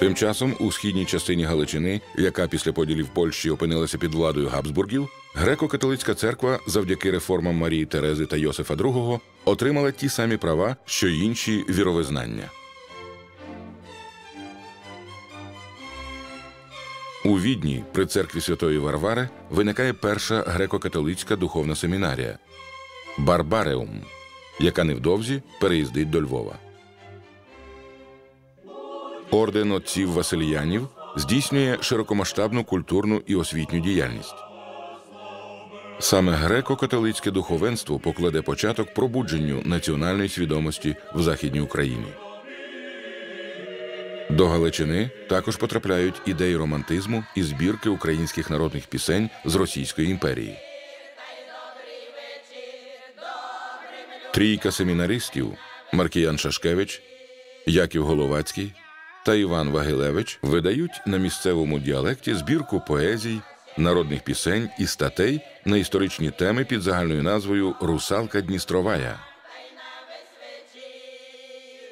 Тим часом у східній частині Галичини, яка після поділів Польщі опинилася під владою Габсбургів, греко-католицька церква завдяки реформам Марії Терези та Йосифа II отримала ті самі права, що й інші віровизнання. У Відні при церкві Святої Варвари виникає перша греко-католицька духовна семінарія Барбареум, яка невдовзі переїздить до Львова. Орден отців Васильянів здійснює широкомасштабну культурну і освітню діяльність. Саме греко-католицьке духовенство покладе початок пробудженню національної свідомості в Західній Україні. До Галичини також потрапляють ідеї романтизму і збірки українських народних пісень з Російської імперії. Трійка семінаристів Маркіян Шашкевич, Яків Головацький та Іван Вагилевич видають на місцевому діалекті збірку поезій, народних пісень і статей на історичні теми під загальною назвою Русалка Дністровая.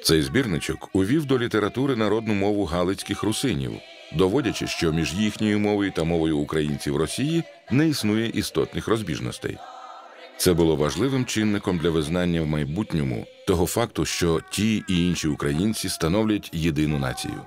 Цей збірничок увів до літератури народну мову галицьких русинів, доводячи, що між їхньою мовою та мовою українців Росії не існує істотних розбіжностей. Це було важливим чинником для визнання в майбутньому того факту, що ті і інші українці становлять єдину націю.